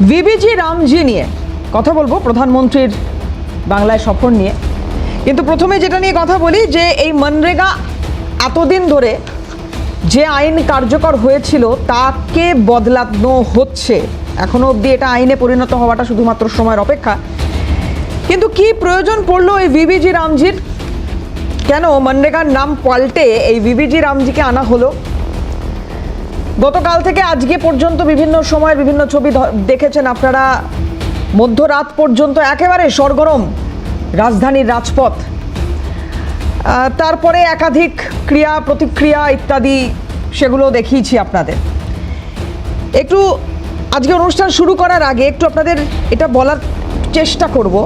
VBG Ramji নিয়ে কথা বলব প্রধানমন্ত্রীর বাংলায় সফর নিয়ে। কিন্তু প্রথমে যেটা নিয়ে কথা বলি যে এই মনরেগা এতদিন ধরে যে আইন কার্যকর হয়েছিল, তাকে বদলানো হচ্ছে। এখনও অবধি এটা আইনে পরিণত হওয়াটা শুধুমাত্র সময়ের অপেক্ষা। কিন্তু কি প্রয়োজন পড়ল এই ভিবিজি রামজির? কেন মনরেগার নাম পাল্টে এই ভিবিজি রামজিকে আনা হলো? গতকাল থেকে আজকে পর্যন্ত বিভিন্ন সময়ের বিভিন্ন ছবি দেখেছেন আপনারা। মধ্যরাত পর্যন্ত একেবারে সরগরম রাজধানীর রাজপথ। তারপরে একাধিক ক্রিয়া, প্রতিক্রিয়া ইত্যাদি সেগুলো দেখিয়েছি আপনাদের। একটু আজকে অনুষ্ঠান শুরু করার আগে একটু আপনাদের এটা বলার চেষ্টা করব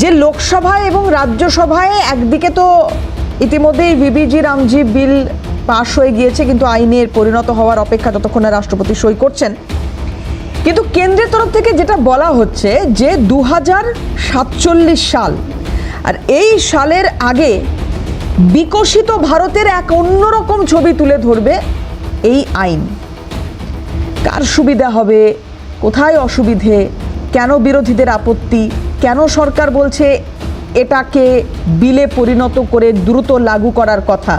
যে লোকসভায় এবং রাজ্যসভায় একদিকে তো ইতিমধ্যেই বিবিজি রামজি, বিল পাশ হয়ে গিয়েছে, কিন্তু আইনের পরিণত হওয়ার অপেক্ষা ততক্ষণ রাষ্ট্রপতি সই করছেন। কিন্তু কেন্দ্রের তরফ থেকে যেটা বলা হচ্ছে যে দু সাল, আর এই সালের আগে বিকশিত ভারতের এক অন্যরকম ছবি তুলে ধরবে এই আইন। কার সুবিধা হবে? কোথায় অসুবিধে? কেন বিরোধীদের আপত্তি? কেন সরকার বলছে এটাকে বিলে পরিণত করে দ্রুত লাগু করার কথা?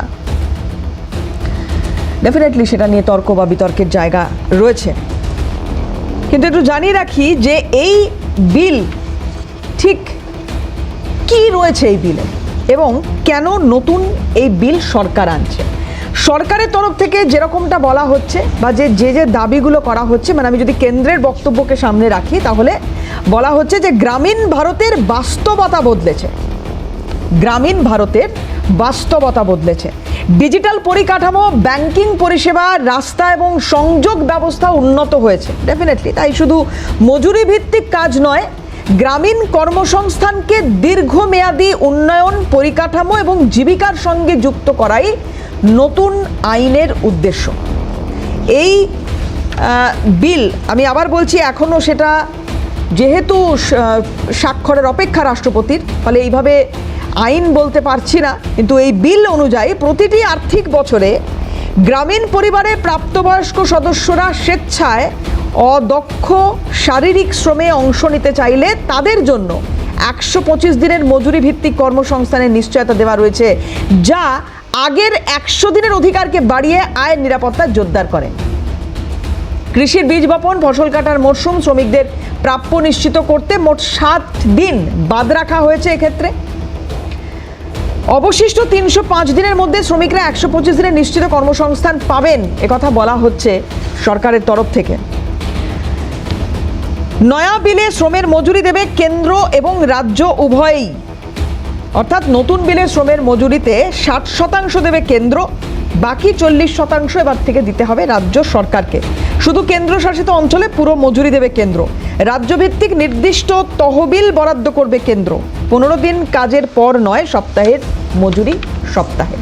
ডেফিনেটলি সেটা নিয়ে তর্ক বা বিতর্কের জায়গা রয়েছে। কিন্তু একটু জানিয়ে রাখি যে এই বিল ঠিক কি রয়েছে এই বিলে এবং কেন নতুন এই বিল সরকার আনছে? সরকারের তরফ থেকে যেরকমটা বলা হচ্ছে বা যে যে যে দাবিগুলো করা হচ্ছে মানে আমি যদি কেন্দ্রের বক্তব্যকে সামনে রাখি তাহলে বলা হচ্ছে যে গ্রামীণ ভারতের বাস্তবতা বদলেছে। গ্রামীণ ভারতের বাস্তবতা বদলেছে। ডিজিটাল পরিকাঠামো, ব্যাংকিং পরিষেবা, রাস্তা এবং সংযোগ ব্যবস্থা উন্নত হয়েছে। ডেফিনেটলি তাই শুধু মজুরি ভিত্তিক কাজ নয়, গ্রামীণ কর্মসংস্থানকে দীর্ঘমেয়াদী উন্নয়ন, পরিকাঠামো এবং জীবিকার সঙ্গে যুক্ত করাই নতুন আইনের উদ্দেশ্য। এই বিল, আমি আবার বলছি এখনও সেটা যেহেতু স্বাক্ষরের অপেক্ষা রাষ্ট্রপতির, ফলে এইভাবে আইন বলতে পারছি না, কিন্তু এই বিল অনুযায়ী প্রতিটি আর্থিক বছরে গ্রামীণ পরিবারে প্রাপ্তবয়স্ক সদস্যরা স্বেচ্ছায় অদক্ষ শারীরিক শ্রমে অংশ নিতে চাইলে তাদের জন্য একশো পঁচিশ দিনের মজুরি ভিত্তিক কর্মসংস্থানের নিশ্চয়তা দেওয়া রয়েছে, যা আগের একশো দিনের অধিকারকে বাড়িয়ে আয়ের নিরাপত্তা জোরদার করে। কৃষির বীজ বপন, ফসল কাটার মরশুম শ্রমিকদের প্রাপ্য নিশ্চিত করতে মোট সাত দিন বাদ রাখা হয়েছে এক্ষেত্রে। অবশিষ্ট তিনশো পাঁচ দিনের মধ্যে শ্রমিকরা একশো পঁচিশ দিনের নিশ্চিত কর্মসংস্থান পাবেন। একথা বলা হচ্ছে সরকারের তরফ থেকে। নয়া বিলে শ্রমের মজুরি দেবে কেন্দ্র এবং রাজ্য উভয়ই। অর্থাৎ নতুন বিলে শ্রমের মজুরিতে ষাট শতাংশ দেবে কেন্দ্র, বাকি চল্লিশ শতাংশ এবার থেকে দিতে হবে রাজ্য সরকারকে। শুধু কেন্দ্রশাসিত অঞ্চলে পুরো মজুরি দেবে কেন্দ্র। রাজ্যভিত্তিক নির্দিষ্ট তহবিল বরাদ্দ করবে কেন্দ্র। পনেরো দিন কাজের পর নয়, সপ্তাহের মজুরি সপ্তাহে।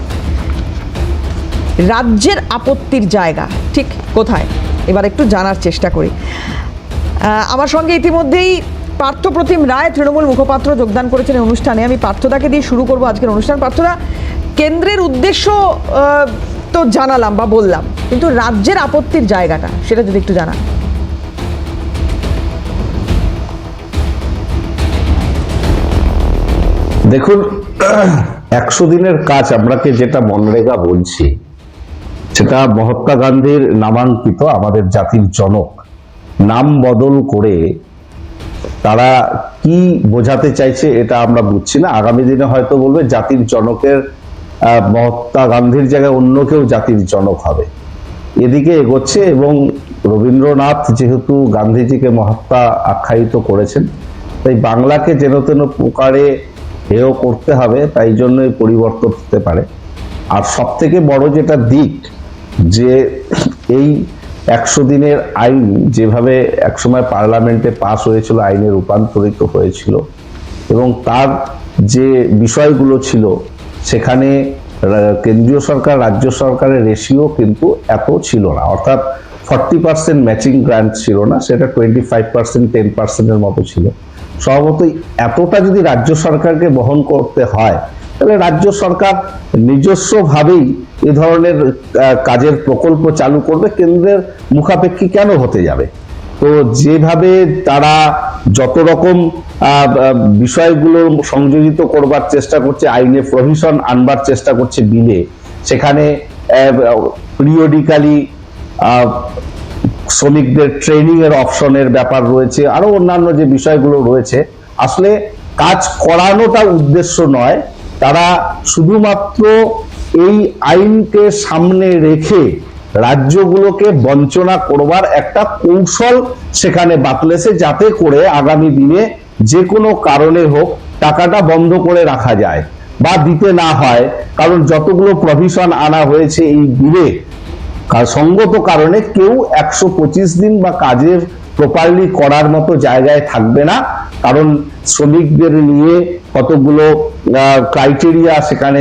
রাজ্যের আপত্তির জায়গা, ঠিক কোথায়? এবার একটু জানার চেষ্টা করি। আমার সঙ্গে ইতিমধ্যেই পার্থপ্রতিম রায়, তৃণমূল মুখপাত্র যোগদান করেছেন অনুষ্ঠানে। আমি পার্থদাকে দিয়ে শুরু করব আজকের অনুষ্ঠান। পার্থদা, কেন্দ্রের উদ্দেশ্য তো জানালাম বা বললাম, কিন্তু রাজ্যের আপত্তির জায়গাটা, সেটা যদি একটু জানা দেখুন, একশো দিনের কাজ আমরাকে যেটা মনরেগা বলছি, সেটা মহাত্মা গান্ধীর নামাঙ্কিত আমাদের জাতির জনক, নাম বদল করে তারা কি বোঝাতে চাইছে এটা আমরা বুঝছি না। আগামী দিনে হয়তো বলবে জাতির জনকের মহাত্মা গান্ধীর জায়গায় অন্য কেউ জাতির জনক হবে। এদিকে এগোচ্ছে এবং রবীন্দ্রনাথ যেহেতু গান্ধীজিকে মহাত্মা আখ্যায়িত করেছেন, তাই বাংলাকে যেন তেন প্রকারে হেয় করতে হবে, তাই জন্য এই পরিবর্তন হতে পারে। আর সব থেকে বড় যেটা দিক, যে এই একশো দিনের আইন যেভাবে একসময় পার্লামেন্টে পাস হয়েছিল, আইনে রূপান্তরিত হয়েছিল, এবং তার যে বিষয়গুলো ছিল, সেখানে কেন্দ্রীয় সরকার, রাজ্য সরকারের রেশিও কিন্তু এত ছিল না। অর্থাৎ ফর্টি পার্সেন্ট ম্যাচিং গ্রান্ট ছিল না, সেটা টোয়েন্টি ফাইভ পার্সেন্ট টেন পার্সেন্টের মতো ছিল। স্বভাবতই এতটা যদি রাজ্য সরকারকে বহন করতে হয়, তাহলে রাজ্য সরকার নিজস্বভাবেই এ ধরনের কাজের প্রকল্প চালু করবে, কেন্দ্রের মুখাপেক্ষী কেন হতে যাবে? তো যেভাবে তারা যত রকম বিষয়গুলো সংযোজিত করবার চেষ্টা করছে, আইনে প্রভিশন আনবার চেষ্টা করছে বিলে, সেখানে পিরিয়ডিক্যালি শ্রমিকদের ট্রেনিং এর অপশনের ব্যাপার রয়েছে, আরও অন্যান্য যে বিষয়গুলো রয়েছে, আসলে কাজ করানোটা উদ্দেশ্য নয়, তারা শুধুমাত্র এই আইনকে সামনে রেখে রাজ্যগুলোকে বঞ্চনা করবার একটা কৌশল সেখানে বাতলেছে, যাতে করে আগামী দিনে যে কোনো কারণে হোক টাকাটা বন্ধ করে রাখা যায় বা দিতে না হয়। কারণ যতগুলো প্রভিশন আনা হয়েছে এই বিলে সঙ্গত কারণে কেউ একশো পঁচিশ দিন বা কাজের প্রপারলি করার মতো জায়গায় থাকবে না। কারণ শ্রমিকদের নিয়ে কতগুলো ক্রাইটেরিয়া সেখানে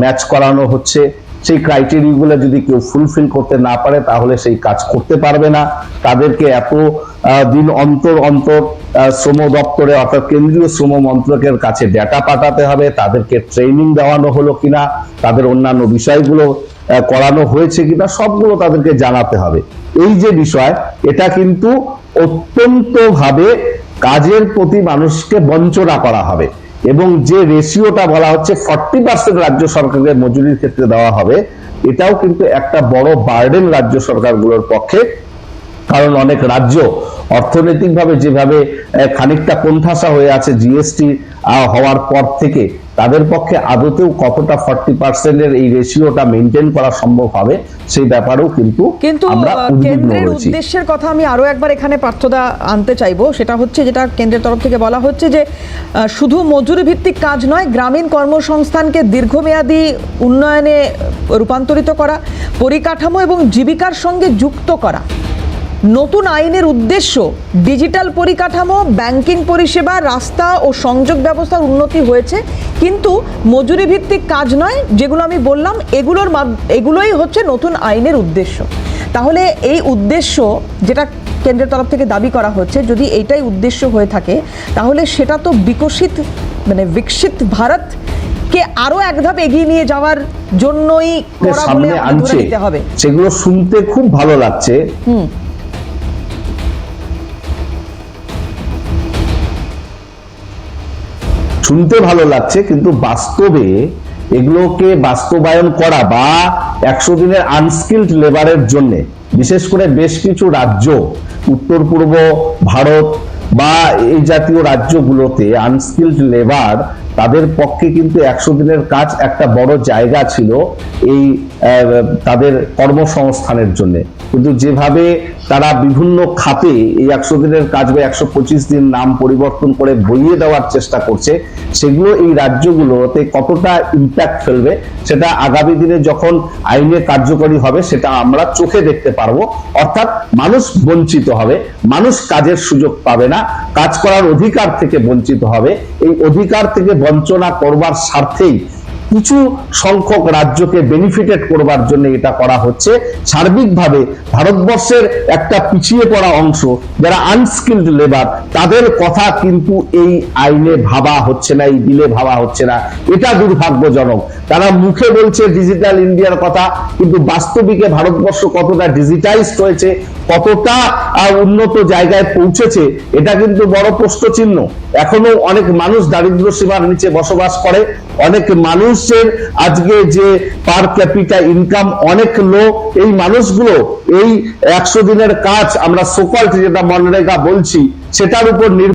ম্যাচ করানো হচ্ছে। সেই ক্রাইটেরিয়াগুলো যদি কেউ ফুলফিল করতে না পারে, তাহলে সেই কাজ করতে পারবে না। তাদেরকে এত দিন অন্তর অন্তর শ্রম দপ্তরে অর্থাৎ কেন্দ্রীয় শ্রম মন্ত্রকের কাছে ডেটা পাঠাতে হবে। তাদেরকে ট্রেনিং দেওয়ানো হলো কিনা, তাদের অন্যান্য বিষয়গুলো করানো হয়েছে কিনা সবগুলো তাদেরকে জানাতে হবে। এই যে বিষয়, এটা কিন্তু অত্যন্ত ভাবে কাজের প্রতি মানুষকে বঞ্চনা করা হবে এবং যে রেশিওটা বলা হচ্ছে ফর্টি পার্সেন্ট রাজ্য সরকারকে মজুরির ক্ষেত্রে দেওয়া হবে, এটাও কিন্তু একটা বড় বার্ডেন রাজ্য সরকারগুলোর পক্ষে। কারণ অনেক রাজ্য অর্থনৈতিকভাবে যেভাবে খানিকটা কোণঠাসা হয়ে আছে জিএসটি হওয়ার পর থেকে তাদের পক্ষে আদতেও কতটা ফর্টি পার্সেন্টের এই রেশিওটা মেনটেন করা সম্ভব হবে সেই ব্যাপারেও কিন্তু কিন্তু কেন্দ্রের উদ্দেশ্যের কথা আমি আরও একবার এখানে পার্থদা আনতে চাইব। সেটা হচ্ছে যেটা কেন্দ্রের তরফ থেকে বলা হচ্ছে যে শুধু মজুরি ভিত্তিক কাজ নয় গ্রামীণ কর্মসংস্থানকে দীর্ঘমেয়াদী উন্নয়নে রূপান্তরিত করা পরিকাঠামো এবং জীবিকার সঙ্গে যুক্ত করা। নতুন আইনের উদ্দেশ্য ডিজিটাল পরিকাঠামো ব্যাংকিং পরিষেবা রাস্তা ও সংযোগ ব্যবস্থার উন্নতি হয়েছে। কিন্তু মজুরি ভিত্তিক কাজ নয় যেগুলো আমি বললাম এগুলোর এগুলোই হচ্ছে নতুন আইনের উদ্দেশ্য। তাহলে এই উদ্দেশ্য যেটা কেন্দ্রের তরফ থেকে দাবি করা হচ্ছে যদি এইটাই উদ্দেশ্য হয়ে থাকে তাহলে সেটা তো বিকশিত মানে বিকশিত ভারত কে আরও এক ধাপ এগিয়ে নিয়ে যাওয়ার জন্যই করা বলে হবে। সেগুলো শুনতে খুব ভালো লাগছে। শুনতে ভালো লাগছে, কিন্তু বাস্তবে এগুলোকে বাস্তবায়ন করা বা একশো দিনের আনস্কিল্ড লেবারের জন্য, বিশেষ করে বেশ কিছু রাজ্য, উত্তর পূর্ব ভারত বা এই জাতীয় রাজ্যগুলোতে আনস্কিল্ড লেবার তাদের পক্ষে কিন্তু একশো দিনের কাজ একটা বড় জায়গা ছিল এই তাদের কর্মসংস্থানের জন্য। কিন্তু যেভাবে তারা বিভিন্ন খাতে এই একশো দিনের কাজ বা একশো পঁচিশ দিন নাম পরিবর্তন করে বইয়ে দেওয়ার চেষ্টা করছে, সেগুলো এই রাজ্যগুলোতে কতটা ইম্প্যাক্ট ফেলবে সেটা আগামী দিনে যখন আইনে কার্যকরী হবে সেটা আমরা চোখে দেখতে পারব। অর্থাৎ মানুষ বঞ্চিত হবে, মানুষ কাজের সুযোগ পাবে না, কাজ করার অধিকার থেকে বঞ্চিত হবে। এই অধিকার থেকে বঞ্চনা করবার স্বার্থেই কিছু সংখ্যক রাজ্যকে বেনিফিটেড করবার জন্য এটা করা হচ্ছে। সার্বিকভাবে ভারতবর্ষের একটা পিছিয়ে পড়া অংশ, যারা আনস্কিল্ড লেবার তাদের কথা কিন্তু এই আইনে ভাবা হচ্ছে না, এই বিলে ভাবা হচ্ছে না। এটা দুর্ভাগ্যজনক। তারা মুখে বলছে ডিজিটাল ইন্ডিয়ার কথা, কিন্তু বাস্তবিকে ভারতবর্ষ কতটা ডিজিটাইজড হয়েছে, কতটা উন্নত জায়গায় পৌঁছেছে, এটা কিন্তু বড় প্রশ্ন চিহ্ন এখনও অনেক মানুষ দারিদ্র সীমার নিচে বসবাস করে। অনেক মানুষের আজকে যে পার ক্যাপিটা ইনকাম অনেক লো এই মানুষগুলো, এই একশো দিনের কাজ আমরা সোকল্ট যেটা মনরেগা বলছি, সেটার উপর